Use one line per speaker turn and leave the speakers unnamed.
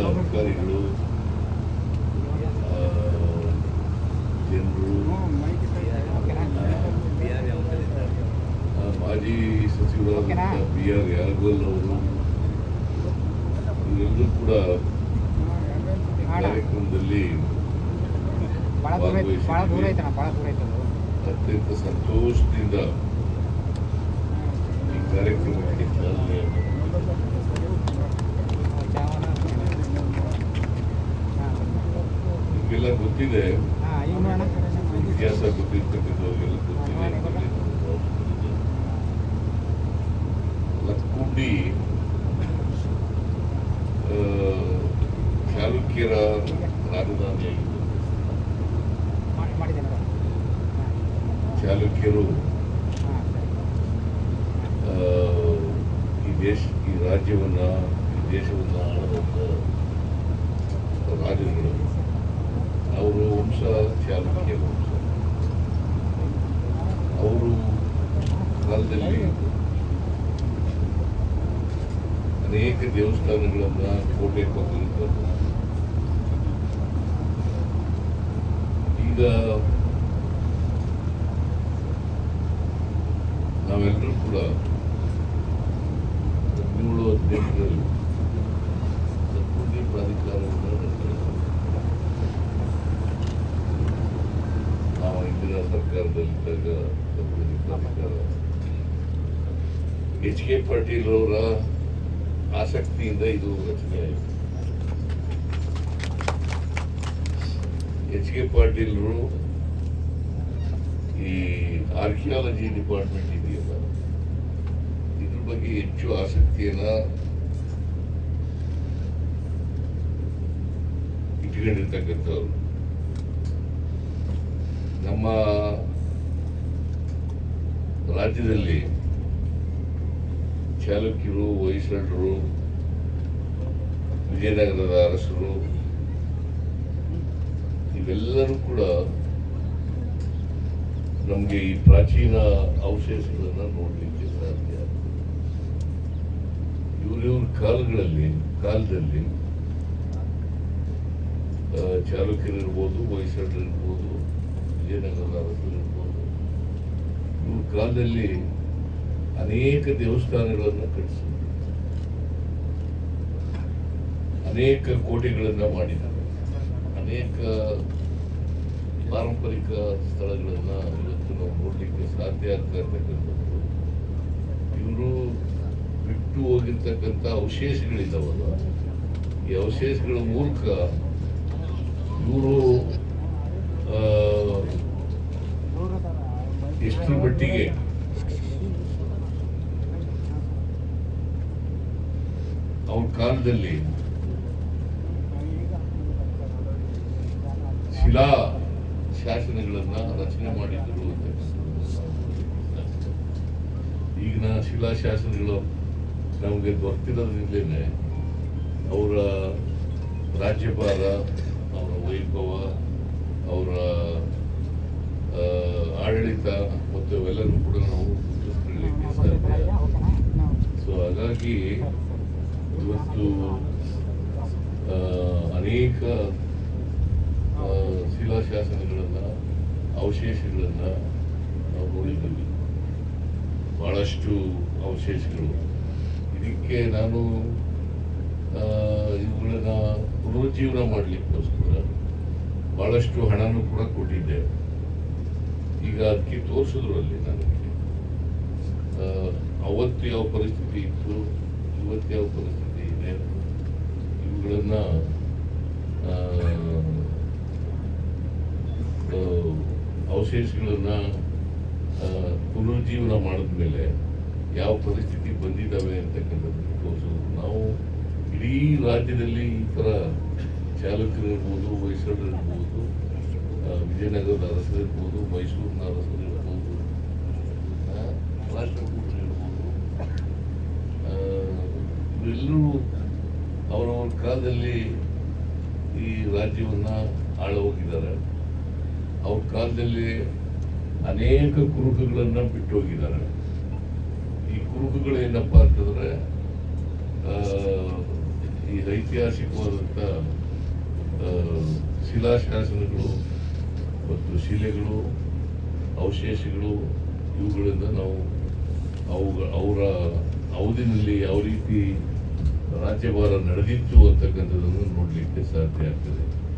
ಅಧಿಕಾರಿಗಳು ಜನರು ಮಾಜಿ ಸಚಿವರಾದಂಥ ಬಿ ಆರ್ ಯಾರಗೋಲ್ ಅವರು, ಇವರೆಲ್ಲರೂ ಕೂಡ ಕಾರ್ಯಕ್ರಮದಲ್ಲಿ ಅತ್ಯಂತ ಸಂತೋಷದಿಂದ ಈ ಕಾರ್ಯಕ್ರಮಕ್ಕೆ ಚಾಲನೆ ನಿಮಗೆಲ್ಲ ಗೊತ್ತಿದೆ. ಇತಿಹಾಸ ಗೊತ್ತಿರ್ತಕ್ಕಂಥವ್ರಿಗೆಲ್ಲ ಗೊತ್ತಿದೆ. ಲಕ್ಕುಂಡಿ ಚಾಲುಕ್ಯರ ರಾಜಧಾನಿಯಾಗಿತ್ತು ಚಾಲುಕ್ಯರು ಈ ದೇಶ ಈ ರಾಜ್ಯವನ್ನ ಈ ದೇಶವನ್ನ ಆಳದಂತ ರಾಜರುಗಳು. ಅವರು ವಂಶ, ಚಾಲುಕ್ಯ ವಂಶ. ಅವರು ಕಾಲದಲ್ಲಿ ಅನೇಕ ದೇವಸ್ಥಾನಗಳನ್ನು ಕೋಟೆ ಕೊಟ್ಟಿರ್ತಾರೆ ಈಗ ನಾವೆಲ್ಲರೂ ಕೂಡ ಹದಿನೇಳು ಹದಿನೆಂಟರಲ್ಲಿ ಎಚ್ ಕೆ ಪಾಟೀಲ್ ಅವರ ಆಸಕ್ತಿಯಿಂದ ಇದು ರಚನೆ ಆಯಿತು. ಎಚ್ ಕೆ ಪಾಟೀಲ್ರು ಈ ಆರ್ಕಿಯಾಲಜಿ ಡಿಪಾರ್ಟ್ಮೆಂಟ್ ಇದೆಯಲ್ಲ, ಇದ್ರ ಬಗ್ಗೆ ಹೆಚ್ಚು ಆಸಕ್ತಿಯನ್ನ ಇಟ್ಕೊಂಡಿರ್ತಕ್ಕಂಥವ್ರು. ನಮ್ಮ ರಾಜ್ಯದಲ್ಲಿ ಚಾಲುಕ್ಯರು ಹೊಯ್ಸಳರು ವಿಜಯನಗರದ ಅರಸರು, ಇವೆಲ್ಲರೂ ಕೂಡ ನಮಗೆ ಈ ಪ್ರಾಚೀನ ಅವಶೇಷಗಳನ್ನು ನೋಡಲಿಕ್ಕೆ ಸಾಧ್ಯ. ಇವರಿವ್ರ ಕಾಲಗಳಲ್ಲಿ, ಕಾಲದಲ್ಲಿ ಚಾಲುಕ್ಯರಿರ್ಬೋದು ಹೊಯ್ಸಳರಿರ್ಬೋದು ವಿಜಯನಗರದ ಇವ್ರ ಕಾಲದಲ್ಲಿ ಅನೇಕ ದೇವಸ್ಥಾನಗಳನ್ನು ಕಟ್ಟಿಸಿ ಅನೇಕ ಕೋಟೆಗಳನ್ನು ಮಾಡಿದ ಅನೇಕ ಪಾರಂಪರಿಕ ಸ್ಥಳಗಳನ್ನ ಇವತ್ತು ನಾವು ನೋಡ್ಲಿಕ್ಕೆ ಸಾಧ್ಯ ಆಗ್ತಾ ಇರ್ತಕ್ಕಂಥದ್ದು. ಇವರು ಬಿಟ್ಟು ಹೋಗಿರ್ತಕ್ಕಂಥ ಅವಶೇಷಗಳಿದ್ದಾವಲ್ಲ ಈ ಅವಶೇಷಗಳ ಮೂಲಕ ಇವರು ಎಷ್ಟರ ಮಟ್ಟಿಗೆ? ಅವ್ರ ಕಾಲದಲ್ಲಿ ಶಿಲಾ ಶಾಸನಗಳನ್ನ ರಚನೆ ಮಾಡಿದ್ರು ಅಂತ ಈಗಿನ ಶಿಲಾ ಶಾಸನಗಳು ನಮಗೆ ಗೊತ್ತಿರೋದ್ರಿಂದಲೇ ಅವರ ರಾಜ್ಯಭಾರ ಅವರ ವೈಭವ, ಅವರ ಆಡಳಿತ ಮತ್ತು ಅವೆಲ್ಲರೂ ಕೂಡ ನಾವು ಸೊ ಹಾಗಾಗಿ ಇವತ್ತು ಅನೇಕ ಶಿಲಾಶಾಸನಗಳನ್ನು ಅವಶೇಷಗಳನ್ನು ನಾವು ನೋಡಿದ್ದೀವಿ. ಭಾಳಷ್ಟು ಅವಶೇಷಗಳು. ಇದಕ್ಕೆ ನಾನು ಇವುಗಳನ್ನು ಇವುಗಳನ್ನ ಪುನರುಜ್ಜೀವನ ಮಾಡಲಿಕ್ಕೋಸ್ಕರ ಭಾಳಷ್ಟು ಹಣನೂ ಕೂಡ ಕೊಟ್ಟಿದ್ದೆ. ಈಗ ಅದಕ್ಕೆ ತೋರಿಸಿದ್ರಲ್ಲಿ ನನಗೆ. ಆ, ಅವತ್ತು ಯಾವ ಪರಿಸ್ಥಿತಿ ಇತ್ತು ಇವತ್ತು ಯಾವ ಪರಿಸ್ಥಿತಿ ಇದೆ ಇವುಗಳನ್ನ ಅವಶೇಷಗಳನ್ನ ಪುನರುಜ್ಜೀವನ ಮಾಡಿದ್ಮೇಲೆ ಯಾವ ಪರಿಸ್ಥಿತಿ ಬಂದಿದ್ದಾವೆ ಅಂತಕ್ಕಂಥದ್ದು ತೋರಿಸೋದು ನಾವು ಇಡೀ ರಾಜ್ಯದಲ್ಲಿ ಈ ಥರ ಚಾಲಕರಿರ್ಬೋದು ಹೊಯ್ಸಳರಿರ್ಬೋದು ಆ, ಅರಸರು ಇರ್ಬೋದು ಮೈಸೂರಿನ ಅರಸರು ಇರ್ಬೋದು ರಾಷ್ಟ್ರಕೂಟರು ಇರ್ಬೋದು ಇವರೆಲ್ಲರೂ ಅವರವರ ಕಾಲದಲ್ಲಿ ಈ ರಾಜ್ಯವನ್ನು ಆಳ ಹೋಗಿದ್ದಾರೆ ಅವ್ರ ಕಾಲದಲ್ಲಿ ಅನೇಕ ಕುರುಕುಗಳನ್ನು ಬಿಟ್ಟು ಹೋಗಿದ್ದಾರೆ ಈ ಕುರುಕುಗಳೇನಪ್ಪ ಅಂತಂದರೆ ಈ ಐತಿಹಾಸಿಕವಾದಂಥ ಶಿಲಾಶಾಸನಗಳು ಮತ್ತು ಶಿಲೆಗಳು, ಅವಶೇಷಗಳು, ಇವುಗಳಿಂದ ನಾವು ಅವುಗಳ, ಅವರ ಅವಧಿನಲ್ಲಿ ಯಾವ ರೀತಿ ರಾಜ್ಯಭಾರ ನಡೆದಿತ್ತು ಅಂತಕ್ಕಂಥದ್ದನ್ನು ನೋಡಲಿಕ್ಕೆ ಸಾಧ್ಯ ಆಗ್ತದೆ.